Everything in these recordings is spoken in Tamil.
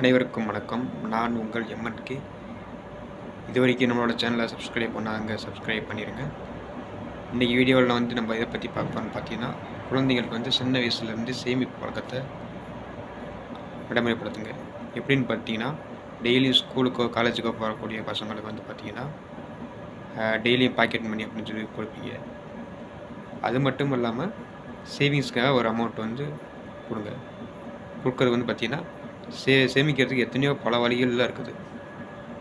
அனைவருக்கும் வணக்கம். நான் உங்கள் எம்என்கே. இது வரைக்கும் நம்மளோட சேனலை சப்ஸ்கிரைப் பண்ணாங்க சப்ஸ்கிரைப் பண்ணிடுங்க இன்றைக்கி வீடியோவில் வந்து நம்ம இதை பற்றி பார்ப்போம்னு பார்த்தீங்கன்னா குழந்தைங்களுக்கு வந்து சின்ன வயசுலேருந்து சேமிப்பு பழக்கத்தை நடைமுறைப்படுத்துங்க எப்படின்னு பார்த்தீங்கன்னா டெய்லியும் ஸ்கூலுக்கோ காலேஜுக்கோ போகக்கூடிய பசங்களுக்கு வந்து பார்த்தீங்கன்னா டெய்லியும் பாக்கெட் மணி அப்படின்னு சொல்லி கொடுப்பீங்க. அது மட்டும் இல்லாமல் சேவிங்ஸ்க்காக ஒரு அமௌண்ட் வந்து கொடுங்க. கொடுக்கறது வந்து பார்த்திங்கன்னா சே சேமிக்கிறதுக்கு எத்தனையோ பல வழிகள்லாம் இருக்குது.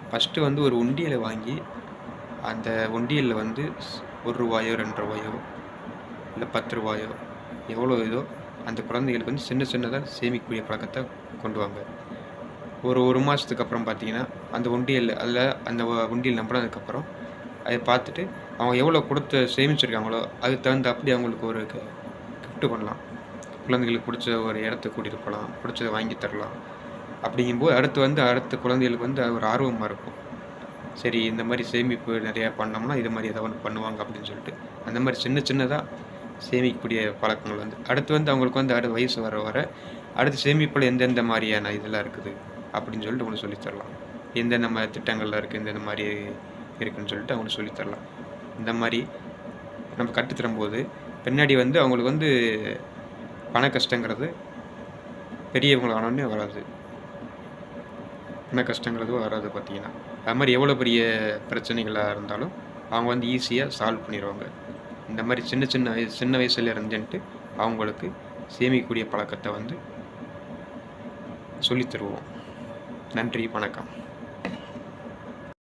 ஃபஸ்ட்டு வந்து ஒரு உண்டியலை வாங்கி அந்த உண்டியலில் வந்து ஒரு ரூபாயோ ரெண்டு ரூபாயோ இல்லை பத்து ரூபாயோ எவ்வளோ இதோ அந்த குழந்தைகளுக்கு வந்து சின்ன சின்னதாக சேமிக்கக்கூடிய பழக்கத்தை கொண்டு வாங்க. ஒரு ஒரு மாதத்துக்கு அப்புறம் பார்த்தீங்கன்னா அந்த உண்டியல் அதில் அந்த உண்டியல் நம்பினதுக்கப்புறம் அதை பார்த்துட்டு அவங்க எவ்வளோ கொடுத்து சேமிச்சிருக்காங்களோ அதுக்கு தகுந்த அப்படி அவங்களுக்கு ஒரு கிஃப்ட்டு பண்ணலாம். குழந்தைகளுக்கு பிடிச்ச ஒரு இடத்த கூட்டிகிட்டு போகலாம் பிடிச்சதை வாங்கி தரலாம். அப்படிங்கும்போது அடுத்து வந்து அடுத்த குழந்தைகளுக்கு வந்து ஒரு ஆர்வமாக இருக்கும். சரி இந்த மாதிரி சேமிப்பு நிறையா பண்ணோம்னா இது மாதிரி ஏதாவது ஒன்று பண்ணுவாங்க அப்படின்னு சொல்லிட்டு அந்த மாதிரி சின்ன சின்னதாக சேமிக்கக்கூடிய பழக்கங்கள் வந்து அடுத்து வந்து அவங்களுக்கு வந்து அடுத்த வயசு வர வர அடுத்து சேமிப்பில் எந்தெந்த மாதிரியான இதெல்லாம் இருக்குது அப்படின்னு சொல்லிட்டு அவங்களுக்கு சொல்லித் தரலாம். எந்தெந்த மாதிரி திட்டங்கள்லாம் இருக்குது எந்தெந்த மாதிரி இருக்குன்னு சொல்லிட்டு அவங்களுக்கு சொல்லித் தரலாம். இந்த மாதிரி நம்ம கற்றுத்தரும்போது பின்னாடி வந்து அவங்களுக்கு வந்து பண கஷ்டங்கிறது பெரியவங்களானோடனே வராது. பண கஷ்டங்கிறது வராது பார்த்தீங்கன்னா. அது மாதிரி எவ்வளோ பெரிய பிரச்சனைகளாக இருந்தாலும் அவங்க வந்து ஈஸியாக சால்வ் பண்ணிடுவாங்க. இந்த மாதிரி சின்ன சின்ன வயசு சின்ன வயசில் இருந்துன்ட்டு அவங்களுக்கு சேமிக்கக்கூடிய பழக்கத்தை வந்து சொல்லித்தருவோம் நன்றி வணக்கம்.